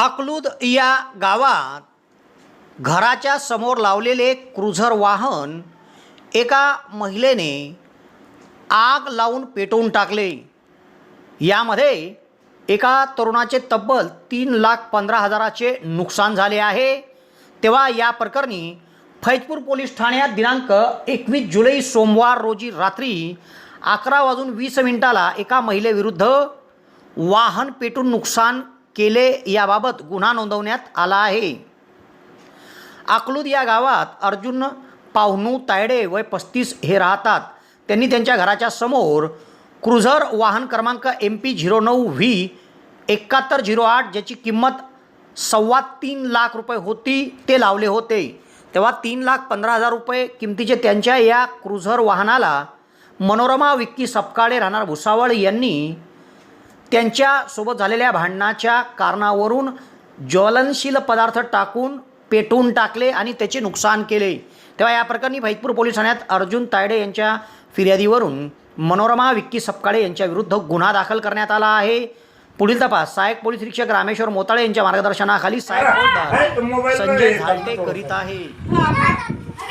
अकलूद या गावात घराच्या समोर लावलेले क्रुझर वाहन एका महिलेने आग लावून पेटवून टाकले. यामध्ये एका तरुणाचे तब्बल तीन लाख पंधरा हजाराचे नुकसान झाले आहे. तेव्हा या प्रकरणी फैजपूर पोलीस ठाण्यात दिनांक एकवीस जुलै सोमवार रोजी रात्री अकरा वाजून वीस मिनिटाला एका महिलेविरुद्ध वाहन पेटून नुकसान केले याबाबत गुन्हा नोंदवण्यात आला आहे. अकलूद या गावात अर्जुन पाहुणू तायडे वय पस्तीस हे राहतात. त्यांनी त्यांच्या घराच्या समोर क्रुझर वाहन क्रमांक एम पी झिरो नऊ व्ही एकाहत्तर झिरो आठ ज्याची किंमत सव्वा तीन लाख रुपये होती ते लावले होते. तेव्हा तीन लाख पंधरा हजार रुपये किमतीचे त्यांच्या या क्रुझर वाहनाला मनोरमा विक्की सपकाळे राहणार भुसावळ यांनी त्यांच्यासोबत झालेल्या भांडणाच्या कारणावरून ज्वलनशील पदार्थ टाकून पेटवून टाकले आणि त्याचे नुकसान केले. तेव्हा या प्रकरणी फैजपूर पोलीस ठाण्यात अर्जुन तायडे यांच्या फिर्यादीवरून मनोरमा विक्की सपकाळे यांच्याविरुद्ध गुन्हा दाखल करण्यात आला आहे. पुढील तपास सहाय्यक पोलीस निरीक्षक रामेश्वर मोताळे यांच्या मार्गदर्शनाखाली सहाय्यक संजय झालटे करीत आहे.